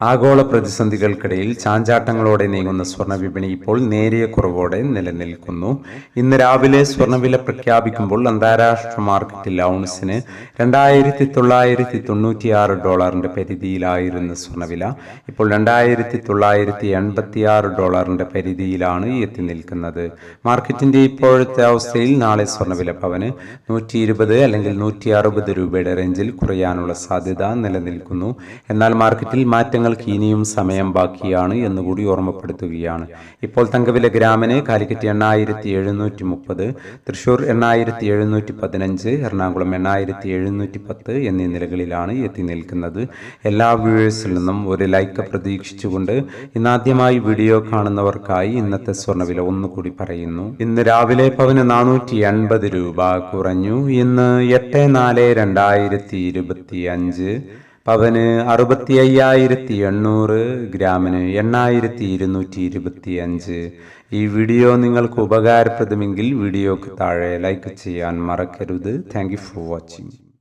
ആഗോള പ്രതിസന്ധികൾക്കിടയിൽ ചാഞ്ചാട്ടങ്ങളോടെ നീങ്ങുന്ന സ്വർണ ഇപ്പോൾ നേരിയ കുറവോടെ നിലനിൽക്കുന്നു. ഇന്ന് രാവിലെ സ്വർണവില പ്രഖ്യാപിക്കുമ്പോൾ അന്താരാഷ്ട്ര മാർക്കറ്റിൽ ഔൺസിന് രണ്ടായിരത്തി തൊള്ളായിരത്തി തൊണ്ണൂറ്റിയാറ് ഡോളറിന്റെ പരിധിയിലായിരുന്ന സ്വർണവില ഇപ്പോൾ രണ്ടായിരത്തി തൊള്ളായിരത്തി എൺപത്തിയാറ് ഡോളറിന്റെ പരിധിയിലാണ് എത്തി നിൽക്കുന്നത് മാർക്കറ്റിന്റെ ഇപ്പോഴത്തെ അവസ്ഥയിൽ നാളെ സ്വർണവില പവന് നൂറ്റി ഇരുപത് അല്ലെങ്കിൽ നൂറ്റി അറുപത് രൂപയുടെ റേഞ്ചിൽ കുറയാനുള്ള സാധ്യത നിലനിൽക്കുന്നു. എന്നാൽ മാർക്കറ്റിൽ മാറ്റങ്ങൾക്ക് ഇനിയും സമയം ബാക്കിയാണ് എന്നുകൂടി ഓർമ്മപ്പെടുത്തുകയാണ്. ഇപ്പോൾ തങ്കവില ഗ്രാമിന് കാലിക്കറ്റ് എണ്ണായിരത്തി എഴുന്നൂറ്റി മുപ്പത് തൃശൂർ എണ്ണായിരത്തി എഴുന്നൂറ്റി പതിനഞ്ച് എറണാകുളം എണ്ണായിരത്തി എഴുന്നൂറ്റി പത്ത് എന്നീ നിലകളിലാണ് എത്തി നിൽക്കുന്നത്. എല്ലാ വ്യൂവേഴ്സിൽ നിന്നും ഒരു ലൈക്ക് പ്രതീക്ഷിച്ചുകൊണ്ട് ഇന്നാദ്യമായി വീഡിയോ കാണുന്നവർക്കായി ഇന്നത്തെ സ്വർണവില ഒന്നുകൂടി പറയുന്നു. ഇന്ന് രാവിലെ പവന് നാനൂറ്റി എൺപത് രൂപ കുറഞ്ഞു. ഇന്ന് എട്ട് നാല് രണ്ടായിരത്തി ഇരുപത്തി അഞ്ച് പവന് അറുപത്തി അയ്യായിരത്തി എണ്ണൂറ് ഗ്രാമിന് എണ്ണായിരത്തി ഇരുന്നൂറ്റി ഇരുപത്തി അഞ്ച് ഈ വീഡിയോ നിങ്ങൾക്ക് ഉപകാരപ്രദമെങ്കിൽ വീഡിയോക്ക് താഴെ ലൈക്ക് ചെയ്യാൻ മറക്കരുത്. Thank for watching